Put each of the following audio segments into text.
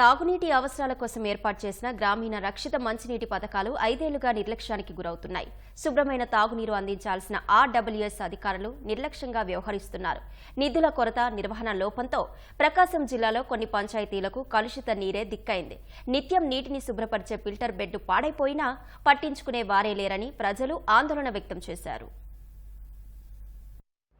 తాగునీటి అవసరాల కోసం ఏర్పాటు చేసిన గ్రామీణ రక్షిత మంచినీటి పథకాలు ఐదేళ్ళుగా నిర్లక్ష్యానికి గురవుతున్నాయి. శుభ్రమైన తాగునీరు అందించాల్సిన ఆర్డబ్ల్యూఎస్ అధికారులు నిర్లక్ష్యంగా వ్యవహరిస్తున్నారు. నిధుల కొరత నిర్వహణ లోపంతో ప్రకాశం జిల్లాలో కొన్ని పంచాయతీలకు కలుషిత నీరే దిక్కైంది. నిత్యం నీటిని శుభ్రపరిచే ఫిల్టర్ బెడ్డు పాడైపోయినా పట్టించుకునే వారే లేరని ప్రజలు ఆందోళన వ్యక్తం చేశారు.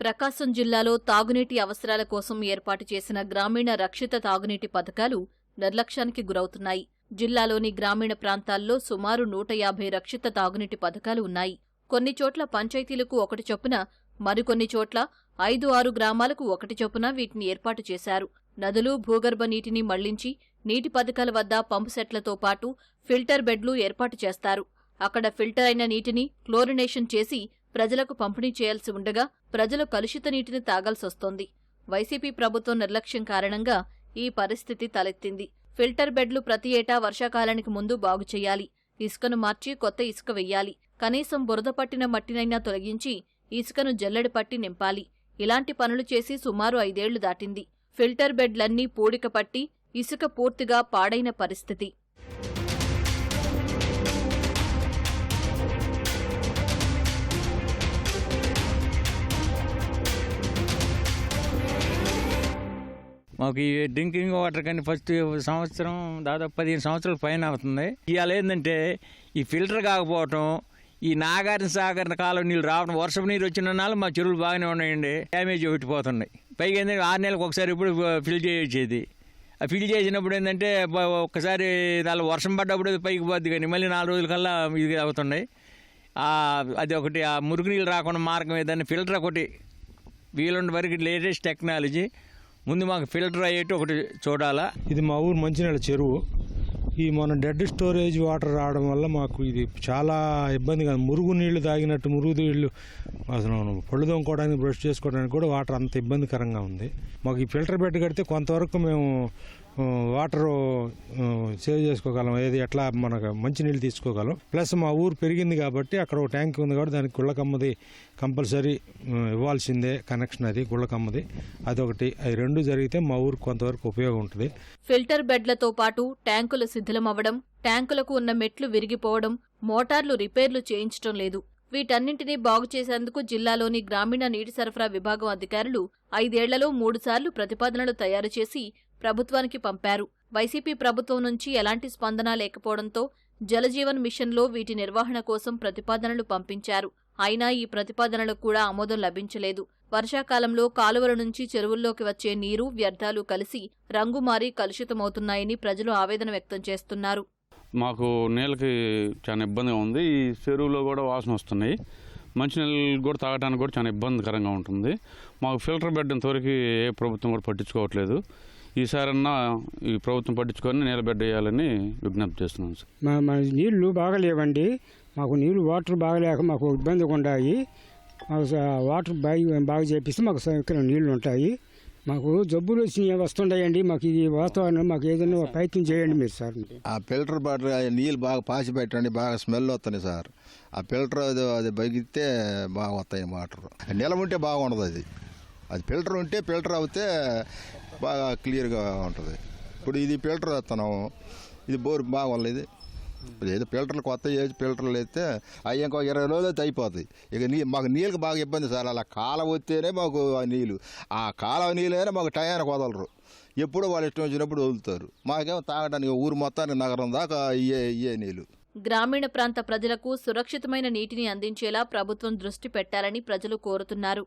ప్రకాశం జిల్లాలో తాగునీటి అవసరాల కోసం ఏర్పాటు చేసిన గ్రామీణ రక్షిత తాగునీటి పథకాలు నిర్లక్ష్యానికి గురవుతున్నాయి. జిల్లాలోని గ్రామీణ ప్రాంతాల్లో సుమారు నూట యాభై రక్షిత తాగునీటి పథకాలు ఉన్నాయి. కొన్ని చోట్ల పంచాయతీలకు ఒకటి చొప్పున మరికొన్ని చోట్ల ఐదు ఆరు గ్రామాలకు ఒకటి చొప్పున వీటిని ఏర్పాటు చేశారు. నదులు భూగర్భ నీటిని మళ్ళించి నీటి పథకాల వద్ద పంపు సెట్లతో పాటు ఫిల్టర్ బెడ్లు ఏర్పాటు చేస్తారు. అక్కడ ఫిల్టర్ అయిన నీటిని క్లోరినేషన్ చేసి ప్రజలకు పంపిణీ చేయాల్సి ఉండగా ప్రజలు కలుషిత నీటిని తాగాల్సొస్తోంది. వైసీపీ ప్రభుత్వం నిర్లక్ష్యం కారణంగా ఈ పరిస్థితి తలెత్తింది. ఫిల్టర్ బెడ్లు ప్రతి ఏటా వర్షాకాలానికి ముందు బాగు చేయాలి. ఇసుకను మార్చి కొత్త ఇసుక వెయ్యాలి. కనీసం బురద పట్టిన మట్టినైనా తొలగించి ఇసుకను జల్లెడ పట్టి నింపాలి. ఇలాంటి పనులు చేసి సుమారు ఐదేళ్ళు దాటింది. ఫిల్టర్ బెడ్లన్నీ పూడిక పట్టి ఇసుక పూర్తిగా పాడైన పరిస్థితి. మాకు ఈ డ్రింకింగ్ వాటర్ కానీ ఫస్ట్ సంవత్సరం దాదాపు పదిహేను సంవత్సరాల పైన అవుతుంది. ఇవాళ ఏంటంటే ఈ ఫిల్టర్ కాకపోవటం ఈ నాగార్జున సాగర్ కాలం నీళ్ళు రావడం వర్షపు నీరు వచ్చిన మా చెరువులు బాగానే ఉన్నాయండి. డ్యామేజ్ పెట్టిపోతున్నాయి పైగా ఏంటంటే ఆరు నెలలకు ఒకసారి ఇప్పుడు ఫిల్ చేయొచ్చేది ఆ ఫిల్ చేసినప్పుడు ఏంటంటే ఒక్కసారి దాని వర్షం పడ్డప్పుడు అది పైకి పోద్ది కానీ మళ్ళీ నాలుగు రోజుల కల్లా ఇది అవుతున్నాయి అది ఒకటి ఆ మురుగు నీళ్ళు రాకుండా మార్గం ఏదైనా ఫిల్టర్ ఒకటి. వీలున్న వరకు లేటెస్ట్ టెక్నాలజీ. ముందు మాకు ఫిల్టర్ అయ్యేటి ఒకటి చూడాలా? ఇది మా ఊరు మంచినీళ్ళ చెరువు. ఈ మన డెడ్ స్టోరేజ్ వాటర్ రావడం వల్ల మాకు ఇది చాలా ఇబ్బందిగా మురుగు నీళ్ళు తాగినట్టు మురుగు నీళ్ళు అసలు పళ్ళు తోముకోవడానికి బ్రష్ చేసుకోవడానికి కూడా వాటర్ అంత ఇబ్బందికరంగా ఉంది. మాకు ఈ ఫిల్టర్ బెడ్ కడితే కొంతవరకు మేము వాటర్ సేవ్ చేసుకోగలం. ఏది ఎట్లా మనకు మంచినీళ్ళు తీసుకోగలం. ప్లస్ మా ఊరు పెరిగింది కాబట్టి అక్కడ ఒక ట్యాంక్ ఉంది కాబట్టి దానికి గుళ్ళకమ్మది కంపల్సరీ ఇవ్వాల్సిందే కనెక్షన్ అది గుళ్ళకమ్మది అదొకటి. అవి రెండు జరిగితే మా ఊరు కొంతవరకు ఉపయోగం ఉంటుంది. ఫిల్టర్ బెడ్లతో పాటు ట్యాంకులు శిథిలమవ్వడం ట్యాంకులకు ఉన్న మెట్లు విరిగిపోవడం మోటార్లు రిపేర్లు చేయించడం లేదు. వీటన్నింటినీ బాగు చేసేందుకు జిల్లాలోని గ్రామీణ నీటి సరఫరా విభాగం అధికారులు ఐదేళ్ళలో మూడుసార్లు ప్రతిపాదనలు తయారు చేసి ప్రభుత్వానికి పంపారు. వైసీపీ ప్రభుత్వం నుంచి ఎలాంటి స్పందన లేకపోవడంతో జలజీవన్ మిషన్లో వీటి నిర్వహణ కోసం ప్రతిపాదనలు పంపించారు. అయినా ఈ ప్రతిపాదనలకు కూడా ఆమోదం లభించలేదు. వర్షాకాలంలో కాలువల నుంచి చెరువుల్లోకి వచ్చే నీరు వ్యర్థాలు కలిసి రంగు మారి కలుషితమవుతున్నాయని ప్రజలు ఆవేదన వ్యక్తం చేస్తున్నారు. మాకు నీళ్ళకి చాలా ఇబ్బందిగా ఉంది. ఈ చెరువులో కూడా వాసన వస్తున్నాయి. మంచినీళ్ళు కూడా తాగడానికి కూడా చాలా ఇబ్బందికరంగా ఉంటుంది. మాకు ఫిల్టర్ బెడ్ ఇంతవరకు ఏ ప్రభుత్వం కూడా పట్టించుకోవట్లేదు. ఈసారన్నా ఈ ప్రభుత్వం పట్టించుకొని వేయాలని విజ్ఞప్తి చేస్తున్నాను సార్. మా మా నీళ్ళు బాగలేవండి. మాకు నీళ్ళు వాటర్ బాగలేక మాకు ఇబ్బందిగా ఉన్నాయి మాకు వాటర్ బాగా బాగా చేపిస్తే మాకు సౌకర్యం నీళ్ళు ఉంటాయి. మాకు జబ్బులు వచ్చి వస్తుంటాయండి. మాకు ఇది వాతావరణం మాకు ఏదైనా ప్రయత్నం చేయండి మీరు సార్. ఆ ఫిల్టర్ వాటర్ ఆ నీళ్ళు బాగా పాసి పెట్టండి. బాగా స్మెల్ వస్తున్నాయి సార్. ఆ ఫిల్టర్ అది అది బగితే బాగా వస్తాయి వాటర్ నిలం ఉంటే బాగుండదు అది. అది ఫిల్టర్ ఉంటే ఫిల్టర్ అవుతే బాగా క్లియర్గా ఉంటుంది. ఇప్పుడు ఇది ఫిల్టర్ వేస్తున్నాము ఇది బోర్ బాగోలేదు ఏదో ఫిల్టర్లు కొత్త చేసి ఫిల్టర్లు వేస్తే అవి ఇంకో ఇరవై రోజులు అయితే అయిపోతాయి ఇక నీ మాకు నీళ్ళకి బాగా ఇబ్బంది సార్. అలా కాలం వస్తేనే మాకు ఆ నీళ్ళు. ఆ కాలం నీళ్ళైనా మాకు టయానికి వదలరు. ఎప్పుడు వాళ్ళు ఇష్టం వచ్చినప్పుడు వదులుతారు. మాకేమో తాగడానికి ఊరు మొత్తానికి నగరం దాకా ఇయ్యే ఇయ్యే నీళ్ళు. గ్రామీణ ప్రాంత ప్రజలకు సురక్షితమైన నీటిని అందించేలా ప్రభుత్వం దృష్టి పెట్టాలని ప్రజలు కోరుతున్నారు.